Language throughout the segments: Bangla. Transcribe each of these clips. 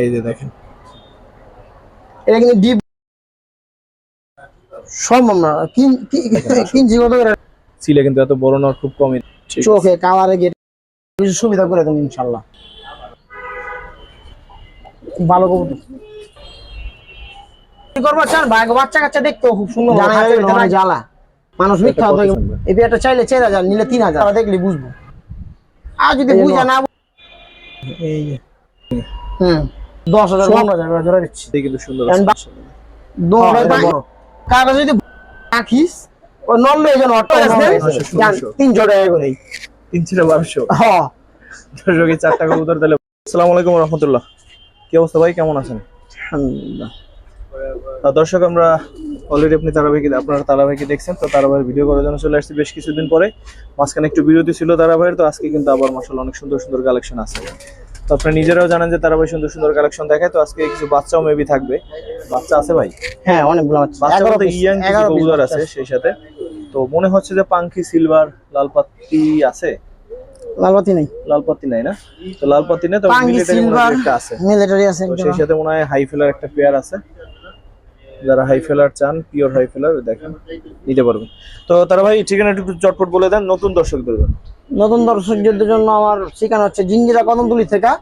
এই যে দেখেন। এটা কিন্তু ডিপ সম্ভব না। কিন কত সিলে কিন্তু এত বড় না খুব কমই। চোখে কালারে গেট কিছু সুবিধা করে দেবো ইনশাল্লাহ ভালো কবুতর। কি করব চান বাচ্চা কাচ্চা দেখতে খুব সুন্দর। জ্বালা। মানুষ মিথ্যা কত হতো শুনবে? এই বিয়েটা চাইলে হাজার নিলে তিন হাজার। দেখলে বুঝব। আর যদি বুঝে না এই যে হুম। দশ হাজার পনেরো হাজার করে জোড়া দিচ্ছি। কিন্তু সুন্দর And আছে। দৌড়ে এটা বড় কাগজ যদি রাখিস ও নড়লে এই জন্য অটো ষোলোশো, ষোলোশো। তিনশো টাকা করে বারোশো হ্যাঁ কবুতর তাহলে আসসালামু আলাইকুম রহমতুল্লাহ। কি অবস্থা ভাই? কেমন আছেন? আলহামদুলিল্লাহ। দর্শক আমরা অলরেডি আপনি তারাবাইকে আপনারা তারাবাইকে দেখছেন তো তারাবাইয়ের ভিডিও করার জন্য চলে আসছি বেশ কিছুদিন পরে। মাঝখানে একটু বিরতি ছিল তারাবাইয়ের তো আজকে কিন্তু আবার মাসাল অনেক সুন্দর সুন্দর কালেকশন আছে। তো আপনারা নিজেরাও জানেন যে তারাবাই সুন্দর সুন্দর কালেকশন দেখায় তো আজকে কিছু বাচ্চাও মেবি থাকবে। বাচ্চা আছে ভাই? হ্যাঁ অনেকগুলো বাচ্চা। বাচ্চা এগারো ইয়াং কিছু কবুতর আছে সেই সাথে। তো মনে হচ্ছে যে পাঙ্কি সিলভার লালপাত্তি আছে? লালবাতি নেই। লালপাত্তি নাই না? তো লালপাত্তি নেই তো মিলিটারি একটা আছে। মিলিটারি আছে তো সেই সাথে মনে হয় হাই ফেলার একটা পেয়ার আছে। যারা হাই ফেলার চান পিওর হাই ফেলার দেখেন নিতে পারবেন। তো তারা ভাই ঠিকানা একটু চটপট বলে দেন নতুন দর্শকদের জন্য। নতুন দর্শকদের জন্য আমার ঠিকানা হচ্ছে জিঞ্জিরা কদমতলি থেকে।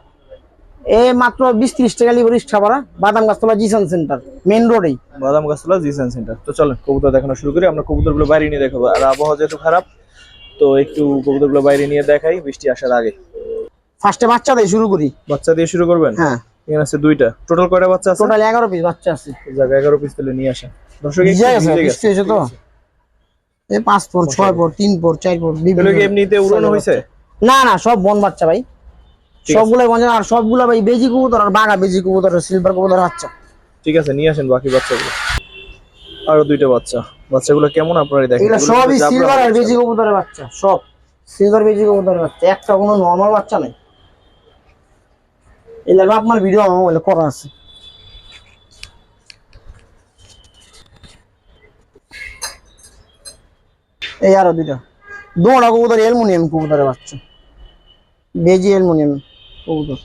এ মাত্র বিশ ত্রিশ টাকা রিক্সা ভাড়া বাদাম গাছতলা জিসান সেন্টার মেন রোডেই বাদাম গাছতলা জিসান সেন্টার। তো চলেন কবুতর দেখানো শুরু করি আমরা কবুতরগুলো বাইরে নিয়ে দেখাবো। আর আবহাওয়া যেহেতু খারাপ তো একটু কবুতরগুলো বাইরে নিয়ে দেখাই বৃষ্টি আসার আগে। ফার্স্টে বাচ্চা দিয়ে শুরু করি। বাচ্চা দিয়ে শুরু করবেন? হ্যাঁ। এখানে আছে দুইটা। টোটাল কয়টা বাচ্চা আছে? টোটাল এগারো পিস বাচ্চা আছে। জায়গা এগারো পিস তাহলে নিয়ে আসেন। দর্শক ভিজে গেছে। হয়েছে তো। এই পাঁচ পর ছয় পর তিন পর চার পর বিভিন্ন কি এমনিতে উড়ানো হয়েছে? না না সব বন বাচ্চা ভাই। সবগুলো বন আর সবগুলো ভাই বেজি কবুতর আর বাঘা বেজি কবুতর সিলভার কবুতর বাচ্চা। ঠিক আছে নিয়ে আসেন বাকি বাচ্চাগুলো। আরও দুইটা বাচ্চা। বাচ্চাগুলো কেমন আপনারা দেখেন। এগুলো সবই সিলভার আর বেজি কবুতরের বাচ্চা সব। সিলভার বেজি কবুতরের বাচ্চা। একটা কোনো নর্মাল বাচ্চা নাই। এগুলো আপনার ভিডিও আমার মোবাইলে করা আছে। এই আরও দুইটা। দোড়া কবুতর অ্যালুমিনিয়াম কবুতরের বাচ্চা। বেজি অ্যালুমিনিয়াম কবুতর।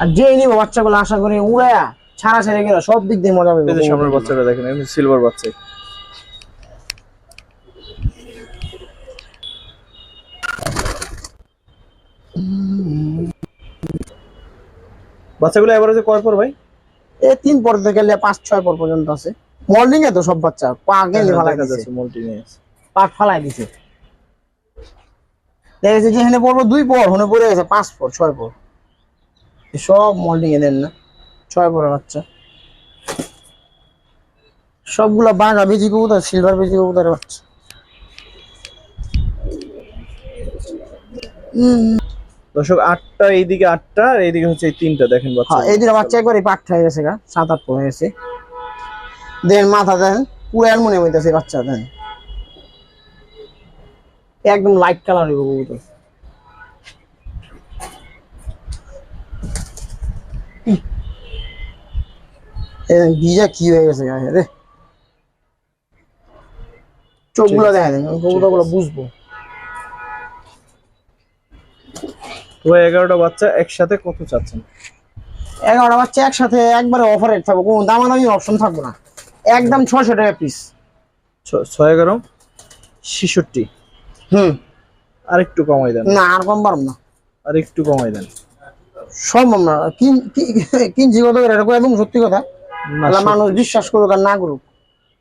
আর যেই নিব বাচ্চাগুলো আশা করি উড়ায়া ছাড়া ছেড়ে গেলে সব দিক দিয়ে মজা পাবে সামনের বাচ্চাটা দেখেন এমনি সিলভার বাচ্চা। বাচ্চাগুলো এভারেজে কয় পর ভাই? এ তিন পর থেকে পাঁচ ছয় পর পর্যন্ত আছে। মর্নিং এ তো সব বাচ্চা পা গেলে ফালাই দেখা দিছে। নিয়ে আছে। পাট ফালাই দিছে। দেখেছে যেখানে পড়ব দুই পর হনে পড়ে গেছে পাঁচ পর ছয় পর। এই সব মল্টিং এ দেন না। ছয় পরের বাচ্চা। সবগুলা বাঘা বেজি কবুতর সিলভার বেজি কবুতরের বাচ্চা। দর্শক আটটা এইদিকে আটটা আর এইদিকে হচ্ছে এই তিনটা দেখেন বাচ্চা হ্যাঁ এই দুটো বাচ্চা একবারে পাট হয়ে গেছে গা সাত আট হয়ে গেছে। দেন মাথা দেন পুরো অ্যালমোনিয়াম হইতেছে বাচ্চা দেন। একদম লাইট কালার হইব কবুতর। ভিজা কি হয়ে গেছে গায়ে রে। চোখগুলো দেখা দেন কবুতরগুলো বুঝব। ভাই এগারোটা বাচ্চা একসাথে কত চাচ্ছেন? এগারোটা বাচ্চা একসাথে একবারে অফার রেট থাকব। কোনো দামাদামি অপশন থাকব না। একদম ছয়শো টাকা পিস ছয় এগারো? ছেষট্টি? হুম। আর একটু কমাই দেন। না আর কম পারব না। আর একটু কমাই দেন। সম্ভব না। কিনছি কত করে? এরকম একদম সত্যি কথা? না মানুষ বিশ্বাস করুক আর না করুক।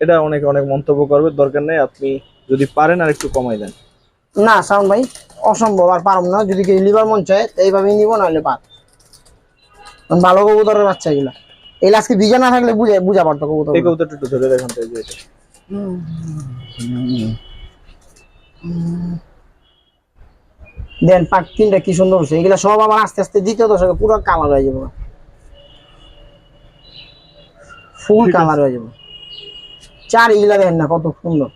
এটা অনেক অনেক মন্তব্য করবে। দরকার নেই আপনি যদি পারেন আর একটু কমাই দেন। না সাউন্ড ভাই অসম্ভব আর পারব না। যদি কেউ লিভার মন চায় এইভাবেই নিবো নাহলে পার ভালো কবুতরের বাচ্চা এগুলা। এগুলা আজকে ভিজা না থাকলে বুঝে বুঝা পারতো কবুতর। এই কবুতরটা একটু ধরে দেখেন তো এই দেন পাক তিনটা কি সুন্দর হচ্ছে এগুলা সব আবার আস্তে আস্তে দ্বিতীয় দশকে পুরো কালার হয়ে যাবে। ফুল কালার হয়ে যাবে। চার এগুলা দেখেন না কত সুন্দর।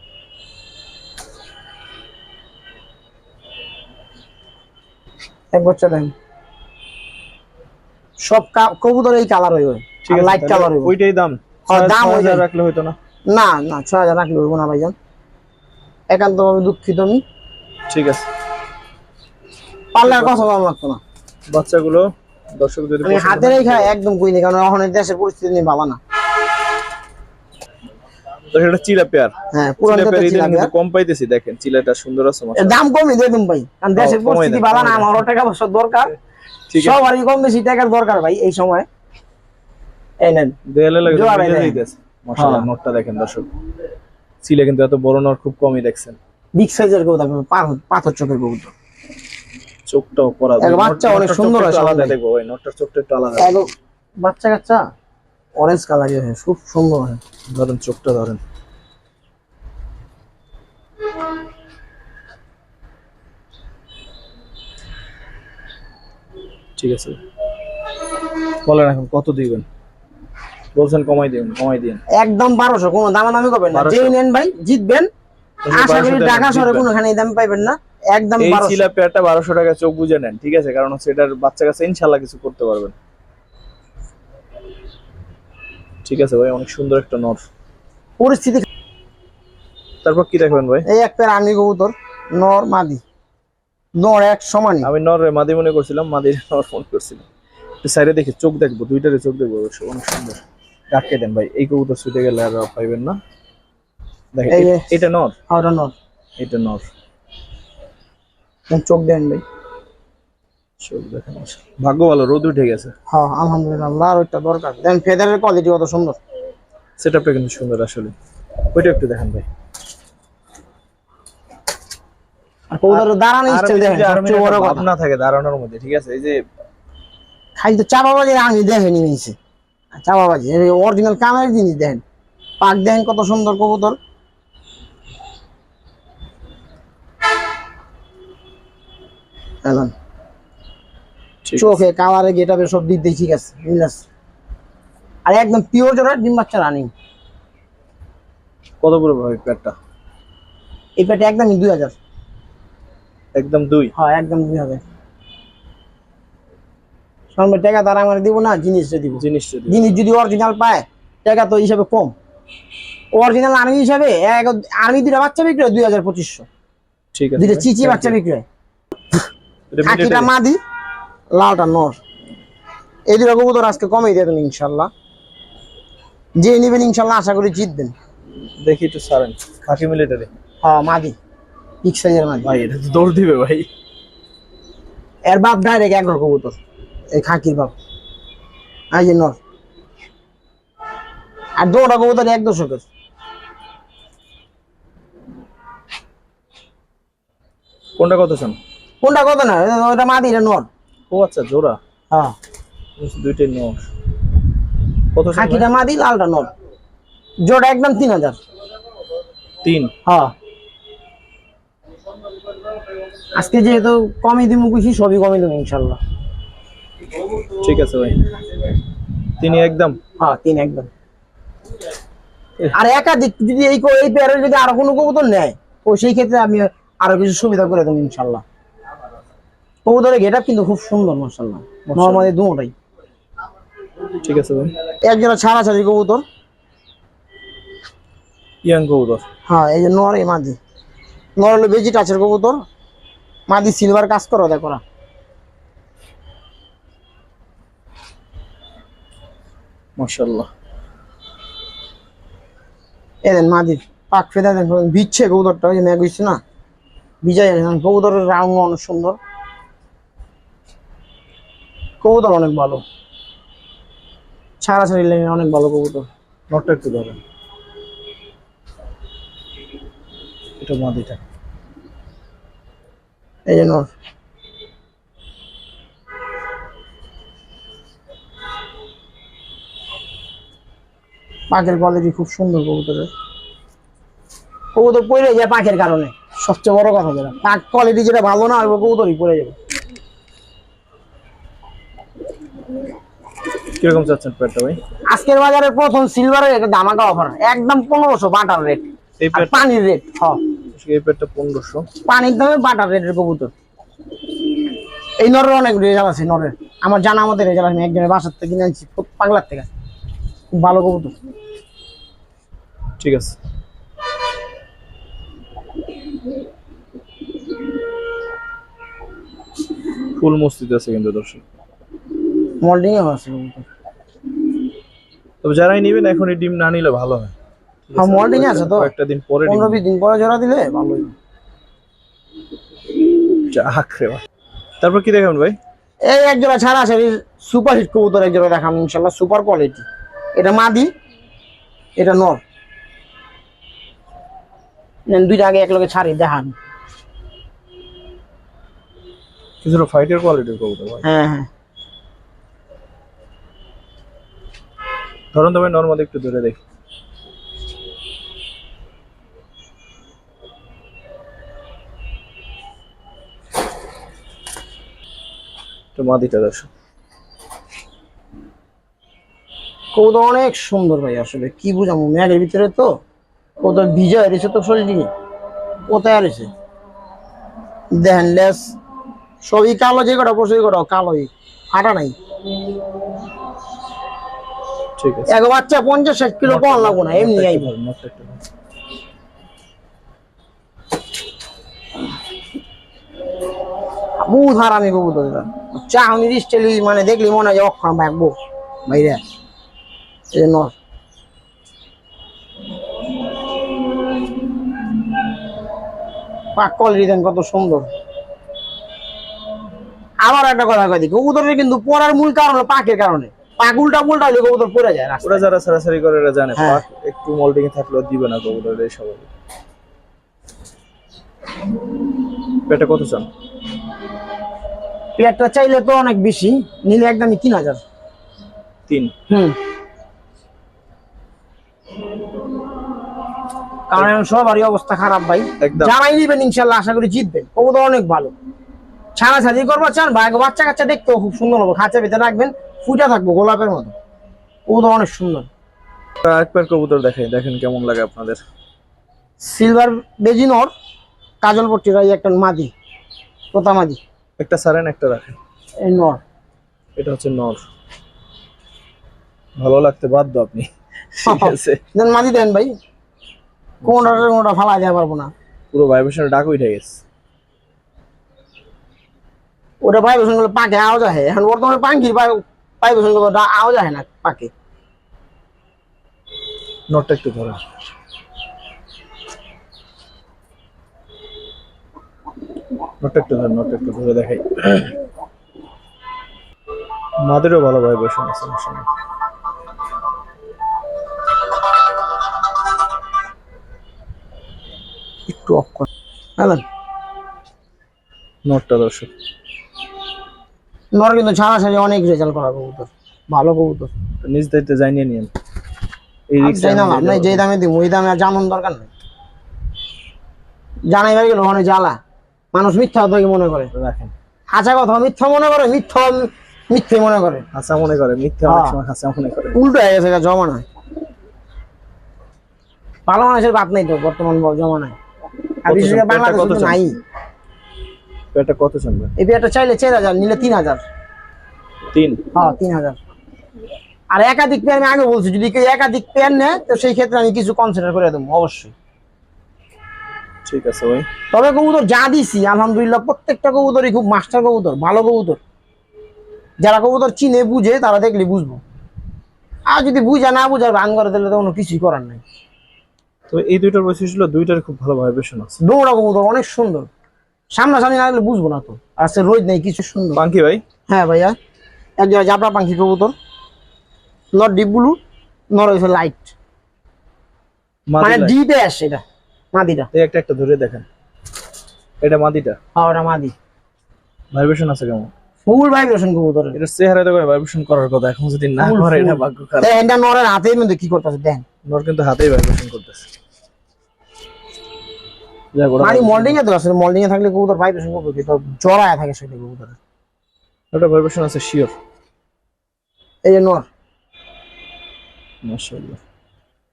এক বছর দেখেন সব কবুতর এই কালার হইবে। লাইট কালার হইবে। ওইটাই দাম। হ্যাঁ, দাম ছয় হাজার রাখলে হইতো না? না না ছয় হাজার রাখলে হইব না ভাইজান। একান্ত ভাবে দুঃখিত আমি। ঠিক আছে। পারলে আর কথা বলা লাগতো না। বাচ্চাগুলো দর্শক যদি হাতে হয়- রেখা একদম কইনি কারণ এখন দেশের পরিস্থিতি নিয়ে ভালো না। তো সেটা চিলা পেয়ার। হ্যাঁ চিলা পেয়ার ইদানিং কিন্তু কম পাইতেছি দেখেন চিলাটা সুন্দর আছে দাম কমই দিয়ে দিন ভাই। কারণ দেশের পরিস্থিতি ভালো না আমারও টাকা পয়সা দরকার। সবারই কম বেশি টাকার দরকার ভাই এই সময়। এই নেন। দেয়ালে লাগে জোড়া মিলে দেয়। যাইতেছে মাশাআল্লাহ হ্যাঁ। নটটা দেখেন দর্শক। চিলে কিন্তু এত বড় নট খুব কমই দেখছেন। বিগ সাইজের কবুতর পাথর চোখের কবুতর। চোখটাও পরা বাচ্চা অনেক সুন্দর আছে আলাদা। দেখব ভাই নটটার চোখটা একটু আলাদা। বাচ্চা কাচ্চা? অরেঞ্জ কালার হয় খুব সুন্দর হয়। ধরেন চোখটা ধরেন। ঠিক আছে। বলেন এখন কত দিবেন? বলছেন কমাই দিবেন কমাই দিন। একদম বারোশো কোনো দামাদামি করবেন না। 1200 যেই নেন ভাই জিতবেন। আশা করি ঢাকা শহরে কোনোখানে এই দাম পাইবেন না। একদম এই বারোশো। চিলা বারোশো টাকা চোখ বুঝে নেন ঠিক আছে? কারণ হচ্ছে এটার বাচ্চা কাছে ইনশাল্লাহ কিছু করতে পারবেন। ঠিক আছে ভাই অনেক সুন্দর একটা নর। পরিস্থিতি তারপর কি দেখবেন ভাই? এই একটা রানী কবুতর নর মাদি। নর এক সমানই। আমি নর মাদি মনে করছিলাম মাদির নর ফোন করছিলাম। সাইডে দেখি চোখ দেখব দুইটারে চোখ দেখব অনেক সুন্দর। ডাকে দেন ভাই এই কবুতর ছুটে গেলে আর পাইবেন না। দেখেন এটা নর? ওটা নর। এটা নর। চোখ দেন ভাই। চোখ দেখেন ভাগ্য ভালো রোদ উঠে গেছে। হ্যাঁ আলহামদুলিল্লাহ আর ওইটা দরকার। দেন ফেদারের কোয়ালিটি কত সুন্দর? সেট আপটা কিন্তু সুন্দর আসলে। ওইটা একটু দেখেন ভাই। আর কবুতরের দাঁড়ানো স্টাইল দেখেন সবচেয়ে বড় কথা। ভাবনা থাকে দাঁড়ানোর মধ্যে ঠিক আছে? এই যে খালি তো চাপাবাজির আমি দেখেনি নিয়েছে চাপাবাজি অরিজিনাল কামের জিনিস দেখেন। পাক দেখেন কত সুন্দর কবুতর। ঠিক চোখে কালারে গেটাবে সব দিক দিয়ে ঠিক আছে মিল আছে আর একদম পিওর জোড়া ডিম বাচ্চা রানিং কত পড়বে ভাই প্যাডটা এই একদমই দুই হাজার। একদম দুই? হ্যাঁ একদম দুই হাজার। সামনে টাকা তারা আমার দিব না জিনিসটা দিব। জিনিস যদি জিনিস যদি অরিজিনাল পায় টাকা তো হিসাবে কম। অরিজিনাল আর্মি হিসাবে এক আর্মি দুটা বাচ্চা বিক্রি হয় দুই হাজার পঁচিশশো। ঠিক আছে দুইটা চিচি বাচ্চা বিক্রি হয়। মাদি। লালটা নর। এই দুটো কবুতর আজকে কমেই দেবেন ইনশাল্লাহ। যে নেবেন ইনশাল্লাহ আশা করি জিতবেন। দেখি একটু সারেন খাকি মিলিটারি হ্যাঁ মাদি। সাইজের মাদি। ভাই এটা দৌড় দিবে ভাই। এর বাপ ডাইরেক্ট এগারো কবুতর। এই খাকির বাপ। এই যে নর। আর দৌড়া কবুতর এক দশকের। কোনটা কত চান? কোনটা কত না? ওটা মাদি এটা নর? ও আচ্ছা জোড়া? হ্যাঁ। দুইটাই নর কত খাকিটা? মাদি লালটা নর। জোড়া একদম তিন হাজার। তিন? হ্যাঁ। আজকে যেহেতু কমই দিব খুশি সবই কমই দেবো ইনশাল্লাহ। ঠিক আছে ভাই। তিনি একদম? হ্যাঁ তিন একদম। আর একাধিক যদি এই এই পেয়ারের যদি আরও কোনো কবুতর নেয় ও সেই ক্ষেত্রে আমি আরও কিছু সুবিধা করে দেবো ইনশাল্লাহ। কবুতরের গেট কিন্তু খুব সুন্দর মাসাল্লাহ নর্মালি দুটাই। ঠিক আছে ভাই। এক জোড়া ছাড়া ছাড়ি কবুতর। ইয়াং কবুতর। হ্যাঁ এই যে নর এই মাদি। নর হলো বেজি টাচের কবুতর। মাদি সিলভার কাজ করো দেখ ওরা। মাশাআল্লাহ। এই দেন মাদি পাক ফেদা দেন ভিজছে কবুতরটা ওই যে ম্যাগ হইছে না? বিজয় কবুতরের রাউং অনেক সুন্দর। কবুতর অনেক ভালো। ছাড়া ছাড়ি লেগে অনেক ভালো কবুতর। নটটা একটু ধরেন। এটা মাদিটা। এই যে নর পাখের কোয়ালিটি খুব সুন্দর কবুতরের। কবুতর পড়ে যায় পাখের কারণে। সবচেয়ে বড় কথা যেটা। পাক কোয়ালিটি যেটা ভালো না ওই কবুতরই পড়ে যাবে। কীরকম চাচ্ছেন প্যাডটা ভাই? আজকের বাজারে প্রথম সিলভারের একটা দামাকা অফার একদম পনেরোশো বাটার রেট এই পানির রেট হ্যাঁ এই প্যাডটা পনেরোশো। পানির দামে বাটার রেটের কবুতর। এই নরের অনেক রেজাল্ট আছে নরের। আমার জানা আমাদের রেজাল্ট আমি একজনের বাসার থেকে কিনে আনছি পাগলার থেকে। খুব ভালো কবুতর। ঠিক আছে। ফুল মস্তিতে আছে কিন্তু দর্শক। মল্ডিং আছে কবুতর। তবে যারাই নেবেন এখন এই ডিম না নিলে ভালো হয়। হ্যাঁ, molding আছে তো। কয়েকটা দিন পরে ডিম। পনেরো বিশ দিন পরে জোড়া দিলে ভালো। যাক রে তারপর কি দেখাবেন ভাই? এই এক জোড়া ছাড়া আছে সুপার হিট কবুতর এক জোড়া দেখাম ইনশাল্লাহ সুপার কোয়ালিটি এটা মাদি এটা নর। দুইটা আগে এক লগে ছাড়ি দেখান। কিছুটা ফাইটার কোয়ালিটির কবুতর হ্যাঁ হ্যাঁ। ধরুন তবে নর্মাল একটু দূরে দেখি। তো মাদিটা দর্শক কবুতর অনেক সুন্দর ভাই আসলে, কি বুঝামো ম্যাগের ভিতরে তো কবুতর ভিজা হয়েছে তো শরীর। কোথায় রয়েছে দেখেন, লেস, সবই কালো যে কটা পশু কটা, কালোই হাঁটা নাই। ঠিক আছে। এক বাচ্চা পঞ্চাশ ষাট কিলো কম লাগবো না এমনি আইব। বহুত হারামি কবুতর এটা। স্টাইল মানে দেখলি মনে হয় যে অক্ষর মাখবো বাইরে এই নর। পাক কোয়ালিটি দেন কত সুন্দর। আবার একটা কথা কই কবুতরের কিন্তু পড়ার মূল কারণ হলো পাকের কারণে। হলে কবুতর পড়ে যায়। ওরা যারা সারাসারি করে এরা জানে হ্যাঁ। পাক একটু মোল্ডিং এ থাকলেও দিবে না কবুতর এই পেটে কত চান? পেয়ারটা চাইলে তো অনেক বেশি নিলে একদমই তিন হাজার। তিন? হুম। কারণ এখন সবারই অবস্থা খারাপ ভাই। যারাই নিবেন ইনশাল্লাহ আশা করি জিতবেন কবুতর অনেক ভালো। ছাড়া ছাড়ি করব চান ভাই বাচ্চা কাচ্চা দেখতেও খুব সুন্দর হবে। খাঁচা ভিতরে রাখবেন ফুটা থাকব গোলাপের মতো। কবুতর অনেক সুন্দর। একবার কবুতর দেখে দেখেন কেমন লাগে আপনাদের। সিলভার বেজিনর কাজল পট্টির একটা মাদি তোতা মাদি। একটা সারেন একটা রাখেন। এই নর। এটা হচ্ছে নর। ভালো লাগতে বাধ্য আপনি। ঠিক আছে। দেন মাদি দেন ভাই। কোনটা কোনটা ফালা দেওয়া পারব না। পুরো ভাইব্রেশনের ডাক উঠে গেছে। ওটা ভাইব্রেশনগুলো পাকে আওয়াজ আহে। এখন বর্তমানে পাঙ্কির ভাইব্রেশন গুলো ডা- আওয়াজ আহে না পাকে। নটটা একটু ধরে। নটটা একটু ধরে নটটা একটু ধরে দেখাই। মাদেরও ভালো ভাইব্রেশন আছে মাশাআল্লাহ। একটু অফ কর। নটটা দর্শক নর কিন্তু ছাড়া ছাড়ি অনেক রেজাল্ট করা কবুতর। ভালো কবুতর। নিজ দায়িত্বে জানিয়ে নিন এই রিক্সা না লাভ যে দামে দিব ওই দামে আর জানানোর দরকার নেই। জানাই গেল ওখানে জ্বালা মানুষ মিথ্যা তোকে মনে করে? রাখেন। হাঁচা কথা মিথ্যা মনে করে মিথ্যা মিথ্যে মনে করে। হাসা মনে করে মিথ্যে অনেক। সময় হাসা মনে করে। উল্টো হয়ে গেছে এটা জমানায় ভালো মানুষের বাদ নাই তো বর্তমান ব- জমানায়। আর বিশেষ করে বাংলাদেশে? নাই। এটা কত শুনবে এই বিয়েটা চাইলে চার হাজার নিলে তিন হাজার। তিন? হ্যাঁ তিন হাজার। আর একাধিক পেয়ার আমি আগে বলছি যদি কেউ একাধিক পেয়ার নেয় তো সেই ক্ষেত্রে আমি কিছু কনসিডার করে দেবো অবশ্যই। ঠিক আছে ভাই। তবে কবুতর যা দিছি আলহামদুলিল্লাহ প্রত্যেকটা কবুতরই খুব মাস্টার কবুতর ভালো কবুতর। যারা কবুতর চিনে বুঝে তারা দেখলে বুঝব। আর যদি বুঝে না বুঝার ভান করে দিলে তো কোনো কিছুই করার নাই। তো এই দুইটার বৈশিষ্ট্য হলো দুইটার খুব ভালো ভাইব্রেশন আছে। দৌড়া কবুতর অনেক সুন্দর। সামনাসামনি না গেলে বুঝব না তো। আর সে রোজ নেই কিছু সুন্দর। পাঙ্কি ভাই? হ্যাঁ ভাইয়া। এক জায়গায় জাপড়া পাখি কবুতর। নট ডিপ ব্লু নর হয়েছে লাইট মানে। ডিপে আসে এটা মাদিটা। এই একটা একটা ধরে দেখেন। এটা মাদিটা? হ্যাঁ ওটা মাদি। ভাইব্রেশন আছে কেমন? ফুল ভাইব্রেশন কবুতর এটা। চেহারা দেখো ভাইব্রেশন করার কথা। এখন যদি না করে এটা ভাগ্য খারাপ। এটা নরের হাতের মধ্যে কি করতেছে দেন নর কিন্তু হাতেই ভাইব্রেশন করতেছে। মানে মল্ডিং এ তো আছে মল্ডিং এ থাকলে কবুতর ভাইব্রেশন করবে কি জড়ায় থাকে সেটা কবুতর ওটা ভাইব্রেশন আছে শিওর এই যে নর। মাশাআল্লাহ।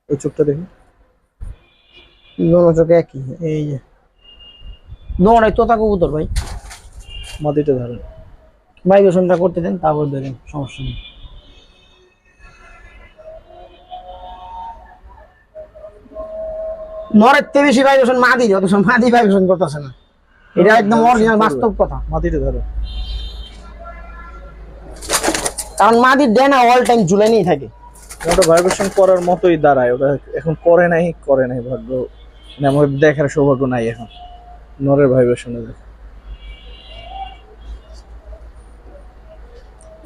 ওই চোখটা দেখি। দোনো চোখে একই এই যে। তোতা কবুতর ভাই। মাদিটা ধরেন। ভাইব্রেশনটা করতে দেন তারপর দেবেন সমস্যা নেই। নরের থেকে বেশি ভাইব্রেশন মাদি অথচ মাদি ভাইব্রেশন করতেছে না। এটা একদম অরিজিনাল বাস্তব কথা। মাদিটা ধরেন কারণ মাদি ডেনা অল টাইম ঝুলে নিয়ে থাকে। ওটা ভাইব্রেশন করার মতোই দাঁড়ায়। ওটা এখন করে নাই করে নাই ভাগ্য। মানে আমার দেখার সৌভাগ্য নাই এখন। নরের ভাইব্রেশনে দেখ।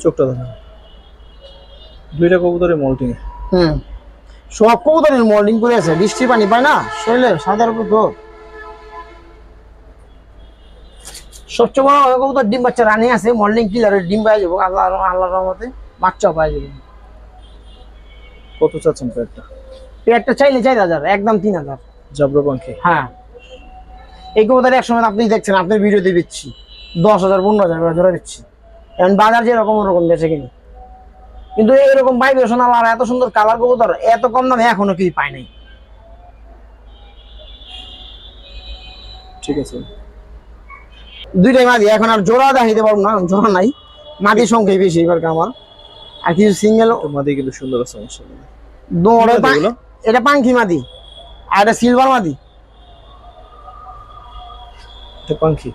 চোখটা দেখা দুইটা কবুতরে মল্টিং হুম। সব কবুতরের মর্নিং করে আছে বৃষ্টি পানি পায় না শরীরে সাদার উপর তো সবচেয়ে বড় কবুতর ডিম বাচ্চা রানি আছে মর্নিং কিলারের ডিম পাই যাব আল্লাহ আল্লাহর রহমতে বাচ্চাও পাই যাবে। কত চাচ্ছেন প্যাডটা পেয়ারটা চাইলে চার হাজার একদম তিন হাজার। জাবরা হ্যাঁ। এই কবুতর এক সময় আপনি দেখছেন আপনার ভিডিওতে দিচ্ছি। দশ হাজার পনেরো হাজার ধরে দিচ্ছি। এখন বাজার যেরকম ওরকম বেঁচে কিনি কিন্তু এরকম ভাইব্রেশন আর এত সুন্দর কালার কবুতর এত কম দামে এখনও কি পাই নাই। ঠিক আছে। দুইটাই মাদি এখন আর জোড়া দেখাইতে পারব না জোড়া নাই। মাদি সংখ্যাই বেশি এবার আমার। আর কিছু সিঙ্গেল মাদি কিন্তু সুন্দর আছে মাশাআল্লাহ? এটা পাঙ্খি মাদি আর এটা সিলভার মাদি। এটা পাখি?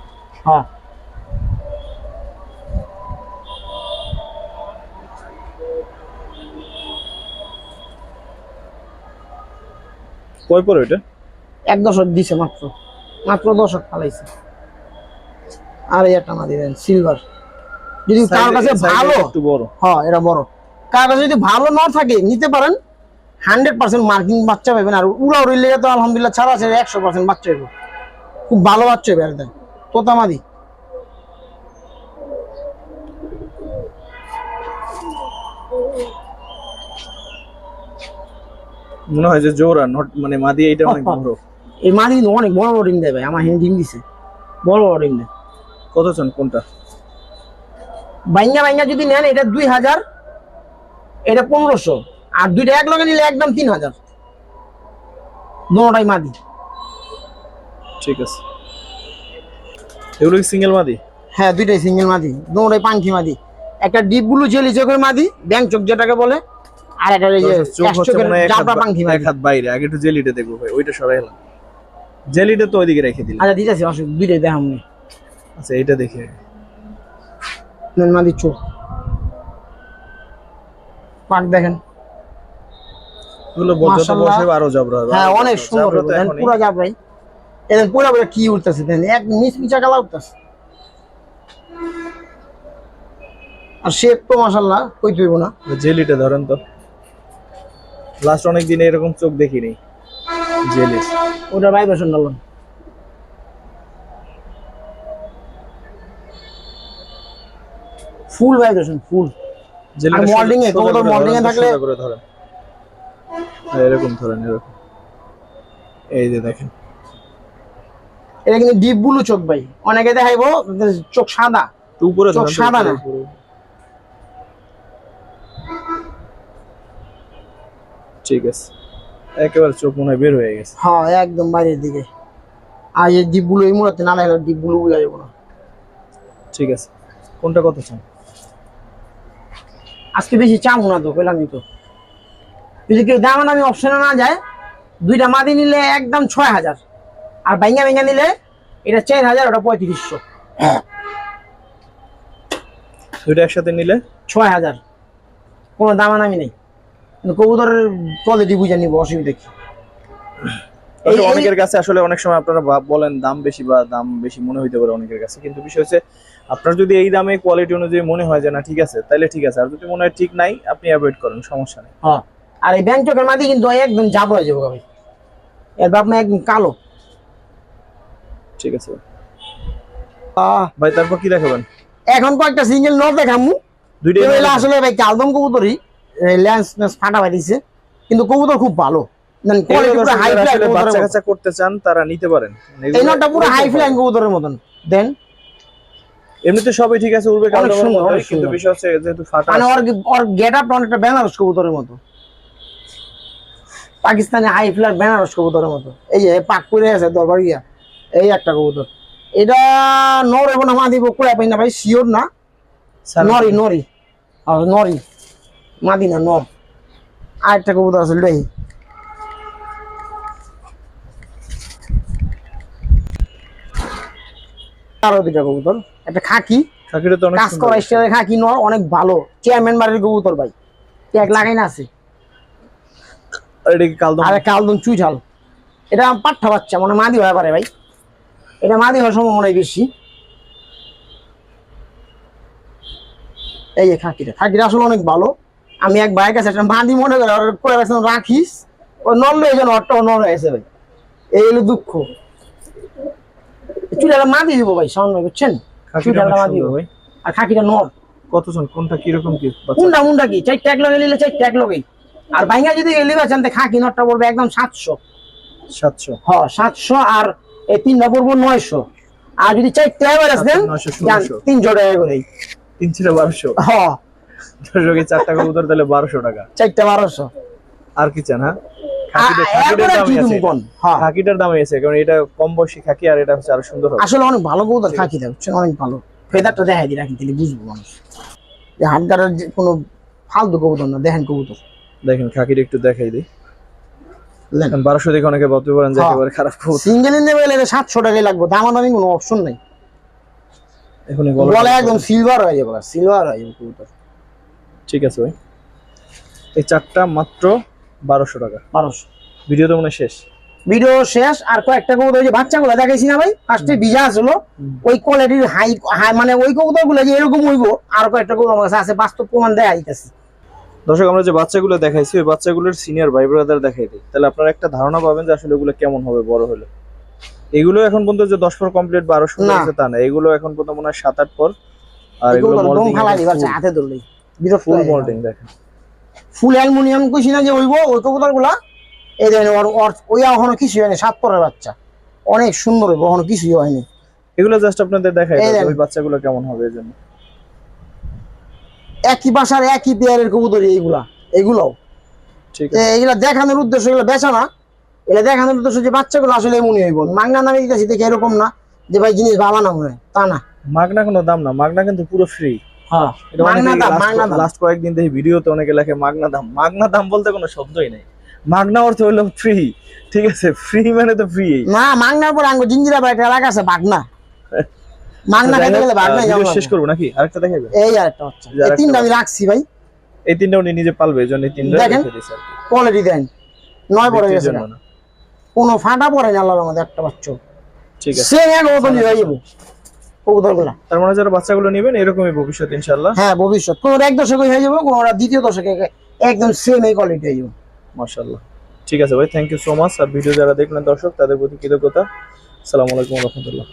হ্যাঁ। কয় পরে এটা এক দশক দিছে মাত্র। মাত্র দশক ফালাইছে। আর একটা মাদি দেন সিলভার যদি কার কাছে ভালো একটু বড়। হ্যাঁ এটা বড়। কার কাছে যদি ভালো না থাকে নিতে পারেন। হান্ড্রেড পার্সেন্ট মার্কিং বাচ্চা পাবেন। আর উড়া উড়ি লেগে তো আলহামদুলিল্লাহ ছাড়া আছে একশো পার্সেন্ট বাচ্চা হবে খুব ভালো বাচ্চা হবে একদম তোতা মাদি মনে হয় যে জোড়া নট মানে মাদি এইটা অনেক বড়। এই মাদি কিন্তু অনেক বড় বড় ডিম দেয় ভাই আমার ডিম দিছে। বড় বড় ডিম দেয়। কত চান কোনটা? বাইঙ্গা বাইঙ্গা যদি নেন এটা দুই হাজার এটা পনেরোশো। আর দুইটা এক লগে নিলে একদম তিন হাজার। দুটাই মাদি। ঠিক আছে। এগুলো কি সিঙ্গেল মাদি? হ্যাঁ দুইটাই সিঙ্গেল মাদি। দুটাই পাঙ্কি মাদি। একটা ডিপ ব্লু জেলি চোখের মাদি ব্যাং চোখ যেটাকে বলে আর ওই যে জাবরা এক হাত বাইরে। আগে একটু জেলিটা দেখব ভাই ওইটা সরাই এলাম জেলিটা তো ওইদিকে রেখে দিলাম। আচ্ছা দিতেছি অসুখ দুইটাই দেখাম আচ্ছা এইটা দেখে। নেন মাদি পাক দেখেন। এগুলো বলতে বসে আরও জবরা হবে। হ্যাঁ অনেক সুন্দর জবরা তো দেন এখনই- পুরা জাবরাই এদের পুরা পুরা কি উঠতেছে এক মিস মিচা কালা উঠতেছে। আর শেপ তো মাশাল্লাহ কই তুইব না। জেলিটা ধরেন তো। লাস্ট অনেক দিন এরকম চোখ দেখিনি। জেলি। ওটা ভাইব্রেশন ডালন ফুল ভাইব্রেশন ফুল আর modeling এ, কবুতর করে এ থাকলে- করে ধরেন। হ্যাঁ, এরকম ধরেন এরকম। এই যে দেখেন। এটা কিন্তু ডিপ ব্লু চোখ ভাই। অনেকে দেখাইবো চোখ সাদা। তো উপরে চোখ সাদা না। ঠিক আছে। একেবারে চোখ মনে বের হয়ে গেছে। হ্যাঁ একদম বাইরের দিকে। আর এই ডিপ ব্লু এই মুহূর্তে না লাগলে ডিপ ব্লু বুঝা যাব না। ঠিক আছে। কোনটা কত চান? আজকে বেশি চামু না তো কইলামই তো। যদি কেউ দাম আমি অপশনে না যায় দুইটা মাদি নিলে একদম ছয় হাজার। আর বাইঙ্গা বাইঙ্গা নিলে এটা চার হাজার ওটা পঁয়ত্রিশশো। দুইটা একসাথে নিলে? ছয় হাজার। কোনো দামানামি নেই। কবুতরের কোয়ালিটি বুঝে নিব অসুবিধা কি? অনেকের কাছে আসলে অনেক সময় আপনারা বলেন দাম বেশি বা দাম বেশি মনে হইতে পারে অনেকের কাছে কিন্তু বিষয় হচ্ছে আপনার যদি এই দামে কোয়ালিটি অনুযায়ী মনে হয় যে না ঠিক আছে তাহলে ঠিক আছে আর যদি মনে হয় ঠিক নাই আপনি অ্যাভয়েড করেন সমস্যা নেই। হ্যাঁ। আর এই ব্যাংক চোখের মাদি কিন্তু একদম জাব হয়ে যাব ভাই এর বাপ মা একদম কালো। ঠিক আছে। ভাই তারপর কি দেখাবেন? এখন কয়েকটা সিঙ্গেল নট দেখামু। দেখাবেন? আসলে ভাই কালদম কবুতরই? ল্যান্স ম্যান্স ফাটা বাড়িছে কিন্তু কবুতর খুব ভালো। মানে হাই বাচ্চা করতে চান তারা নিতে পারেন। এই নটটা পুরো হাই ফ্লাই কবুতরের মতন। দেন। এমনিতে সবই ঠিক আছে উড়বে অনেক কালদমের সুন্দর, মতোই, অনেক কিন্তু বিষয় হচ্ছে যেহেতু ফাটা মানে ওর ওর গেট অনেকটা বেনারস কবুতরের মতো। পাকিস্তানি হাই ফ্লার বেনারস কবুতরের মতো। এই যে পাক করে আছে দরবার গিয়া এই একটা কবুতর। এটা নর এবং মা দিব পাই না ভাই শিওর না? নরি নরি। আর নরি। মাদি না নর। আর কবুতর আছে লই। কারও দুইটা কবুতর। একটা খাকি। খাকিটা তো অনেক কাজ করা স্টাইলের খাকি নর অনেক ভালো। চেয়ারম্যান বাড়ির কবুতর ভাই। ট্যাগ লাগাই না আছে। আর এটা কি কালদম? আর কালদম চুইঝাল। এটা পাঠা বাচ্চা মানে মাদি হয়ে পারে ভাই। এটা মাদি হওয়ার সম্ভাবনাই বেশি। এই খাকিটা। খাকিটা আসলে অনেক ভালো। আমি এক ভাইয়ের কাছে একটা মাদি মনে করে করে রাখছিলাম রাখিস? ও নড়লো এই জন্য ওরটাও নড় হয়েছে ভাই। এই হলো দুঃখ। চুলাটা মাদি দিব ভাই সামনে বুঝছেন? চুইঝালটা মাদি ভাই। আর খাকিটা নড় কতজন? কোনটা কীরকম কি? বাচ্চা? মুন্ডা কি? চাই ট্যাগ লগে নিলে চাই ট্যাগ লগেই আর বাইঙ্গা যদি এলিবা চান খাকি নটটা পড়বে একদম সাতশো। সাতশো। হ সাতশো আর এই তিনটা পড়ব নয়শো। আর যদি চাই ট্রাইভার আসেন নয়শো, যান ষোলোশো। তিনশো টাকা করে তিন ছিল বারোশো। হ। দর্শক এই চারটা কবুতর তাহলে বারোশো টাকা। চারটা বারোশো। আর কি চান হ্যাঁ? খাকিটার আছে? হ্যাঁ। খাকিটার দামই আছে কারণ এটা কম বয়সী খাকি আর এটা হচ্ছে আরও সুন্দর আসলে অনেক ভালো কবুতর খাকি দেয় অনেক ভালো। ফেদারটা দেখাই দিই রাখি তাহলে বুঝব মানুষ। যে হাটগারের কোনো ফালতু কবুতর না দেখেন কবুতর। দেখেন খাকির একটু দেখাই দিই। বারোশো দেখে অনেকে ভাবতে পারেন যে হ্যাঁ। একেবারে খারাপ কবুতর। সিঙ্গেল নেবে গেলে সাতশো টাকাই লাগবে দামাদামি কোনো অপশন নাই। এখন বলে। একদম সিলভার হয়ে যাবে সিলভার হয়ে যাবে কবুতর। ঠিক আছে ভাই। এই চারটা মাত্র বারোশো টাকা। বারোশো। ভিডিও তো মনে শেষ। ভিডিও শেষ আর কয়েকটা কবুতর যে বাচ্চাগুলো দেখাইছি না ভাই? ফার্স্টে বিজা আসলো ওই কোয়ালিটির হাই হাই মানে ওই যে এরকম হইব আর কয়েকটা কবুতর আমার কাছে আছে বাস্তব প্রমাণ দেয়া দর্শক আমরা যে বাচ্চাগুলো দেখাইছি ওই বাচ্চাগুলোর সিনিয়র ভাই ব্রাদার দেখাই দিই। তাহলে আপনারা একটা ধারণা পাবেন যে আসলে এগুলো কেমন হবে বড় হলে। এগুলো এখন পর্যন্ত যে দশ পর কমপ্লিট বারোশো। আছে তা না। এগুলো এখন পর্যন্ত মনে হয় সাত আট পর আর এগুলো হাতে ধরলেই। ফুল মল্টিং দেখেন। ফুল অ্যালুমিনিয়াম কইছি না যে হইব ওই এই দেখেন ওই এখনও কিছুই হয়নি সাত পরের বাচ্চা। অনেক সুন্দর হইব এখনও কিছুই হয়নি। এগুলো জাস্ট আপনাদের দেখাই। ওই বাচ্চাগুলো কেমন হবে জন্য। একই বাসার একই পেয়ারের কবুতর এইগুলা এগুলাও। ঠিক আছে। এগুলা দেখানোর উদ্দেশ্য এগুলো বেচা না। এগুলা দেখানোর উদ্দেশ্য যে বাচ্চাগুলো আসলে এমনই হইব। মাংনা নামে দিতেছি দেখে এরকম না যে ভাই জিনিস ভালো না মনে হয় তা না। মাগনা কোনো দাম না মাগনা কিন্তু পুরো ফ্রি হ্যাঁ দাম দাম। লাস্ট কয়েকদিন দেখি ভিডিওতে অনেকে লেখে মাগনা দাম। মাগনা দাম বলতে কোনো শব্দই নেই। মাগনা অর্থ হলো ফ্রি ঠিক আছে ফ্রি মানে তো ফ্রি না মাংনার পর আঙ্গো জিঞ্জিরা এলাকা আছে বাগনা। মাংনা খাইতে গেলে যাব শেষ করব নাকি? আরেকটা দেখাবে এই আর একটা হচ্ছে। এই তিনটা আমি রাখছি ভাই। এই তিনটা উনি নিজে পালবে এই তিনটা দেখেন। কোয়ালিটি দেন। নয় পড়ে গেছে। কোনো ফাটা পড়ে না আল্লাহর মধ্যে একটা বাচ্চা। ঠিক আছে। সেম এক হয়ে যাব। তার মানে যারা বাচ্চাগুলো নেবেন এরকমই ভবিষ্যৎ ইনশাল্লাহ হ্যাঁ ভবিষ্যৎ। কোনো এক দশকে হয়ে যাব কোনো দ্বিতীয় দশকে একদম সেম এই কোয়ালিটি হয়ে যাব। মাশাআল্লাহ। ঠিক আছে ভাই থ্যাংক ইউ সো মাচ আর ভিডিও যারা দেখলেন দর্শক তাদের প্রতি কৃতজ্ঞতা। আসসালামু আলাইকুম রহমতুল্লাহ।